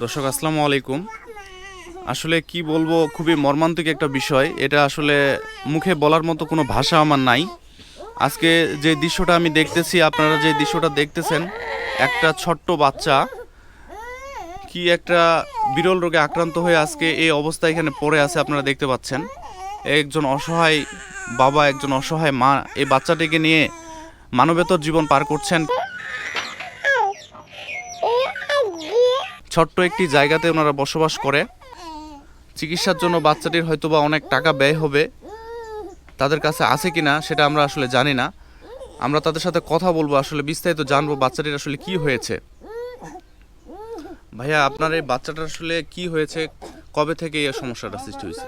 দর্শক, আসসালামু আলাইকুম। আসলে কি বলব, খুবই মর্মান্তিক একটা বিষয়। এটা আসলে মুখে বলার মতো কোনো ভাষা আমার নাই। আজকে যে দৃশ্যটা আমি দেখতেছি, আপনারা যে দৃশ্যটা দেখতেছেন, একটা ছোট্ট বাচ্চা। কি একটা বিরল রোগে আক্রান্ত হয়ে আজকে এই অবস্থা এখানে পড়ে আছে, আপনারা দেখতে পাচ্ছেন। একজন অসহায় বাবা, একজন অসহায় মা, এই বাচ্চাটিকে নিয়ে মানবেতর জীবন পার করছেন। ছোট্ট একটি জায়গাতে ওনারা বসবাস করে। চিকিৎসার জন্য বাচ্চাটির হয়তোবা অনেক টাকা ব্যয় হবে। তাদের কাছে আছে কিনা সেটা আমরা আসলে জানি না। আমরা তাদের সাথে কথা বলব, আসলে বিস্তারিত জানব বাচ্চাটির আসলে কি হয়েছে। ভাইয়া, আপনার এই বাচ্চাটার আসলে কি হয়েছে? কবে থেকে এই সমস্যাটা সৃষ্টি হয়েছে?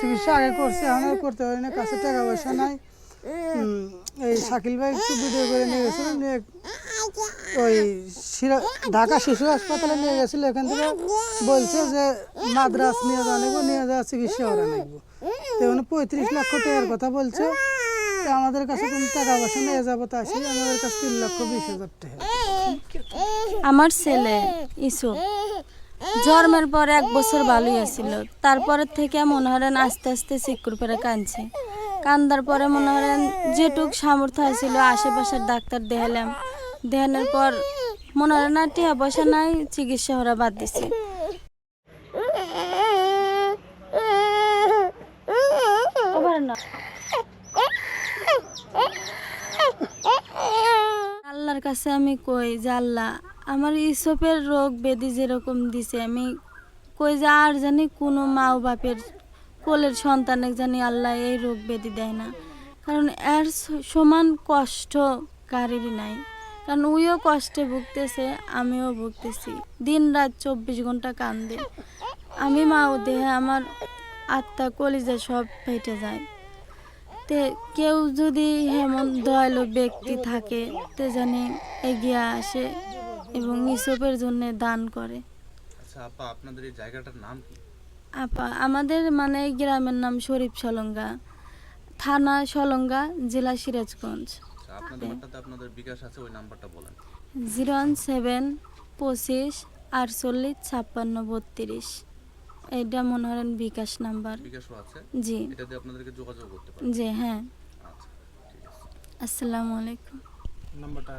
চিকিৎসা আগে করছে, এখন করতে পারি না, কাছে টাকা পয়সা নাই। এই শাকিল ভাই একটু ভিডিও করে নিয়ে গেছিল, নিয়ে ওই ঢাকা শিশু হাসপাতালে নিয়ে গেছিল, এখান থেকে বলছে যে মাদ্রাস নিয়ে যাওয়া নেব নিয়ে যাওয়া চিকিৎসা করা নেব তো মানে পঁয়ত্রিশ লক্ষ টাকার কথা বলছে। তো আমাদের কাছে কোনো টাকা পয়সা নিয়ে যাব তা আসি আমাদের কাছে তিন লক্ষ বিশ হাজার টাকা। আমার ছেলে, ইসু, জন্মের পর এক বছর ভালোই আছিল। তারপরের থেকে মনে হরেন আস্তে আস্তে চিকুর পরে কাঁদছে। কান্দার পরে মনে হরেন যেটুক সামর্থ্য হয়েছিল আশেপাশের ডাক্তার দেখালাম দেখানোর পর মনে হয় না টিয়া পয়সা নাই চিকিৎসা ওরা বাদ দিছে। আল্লাহর কাছে আমি কই যে আল্লাহ আমার ইসপের রোগ ব্যাধি যেরকম দিছে আমি কই যে আর জানি কোনো মা বাপের কোলের সন্তানে জানি আল্লাহ এই রোগ ব্যাধি দেয় না। কারণ এর সমান কষ্ট কারেরই নাই। কারণ উইও কষ্টে ভুগতেছে, আমিও ভুগতেছি। দিন রাত চব্বিশ ঘণ্টা কান্দে। আমি মা ও দেহে আমার আত্মা, কলিজা সব ফেটে যায়। তে কেউ যদি এমন দয়ালু ব্যক্তি থাকে, তে জানি এগিয়ে আসে এবং ইসবের জন্য দান করে। আচ্ছা আপা, আপনাদের এই জায়গাটার নাম কি? আপা আমাদের মানে গ্রামের নাম শরীফ সলঙ্গা থানা সলঙ্গা জেলা সিরাজগঞ্জ। আচ্ছা আপনাদের বিকাশ আছে ওই নাম্বারটা বলেন। জিরো ওয়ান সেভেন পঁচিশ আটচল্লিশ ছাপ্পান্ন বত্রিশ। এটা মনে করেন বিকাশ নাম্বার। বিকাশও আছে? জি। এটা দিয়ে আপনাদেরকে যোগাযোগ করতে পারেন জি হ্যাঁ। আচ্ছা আসসালামু আলাইকুম। নাম্বারটা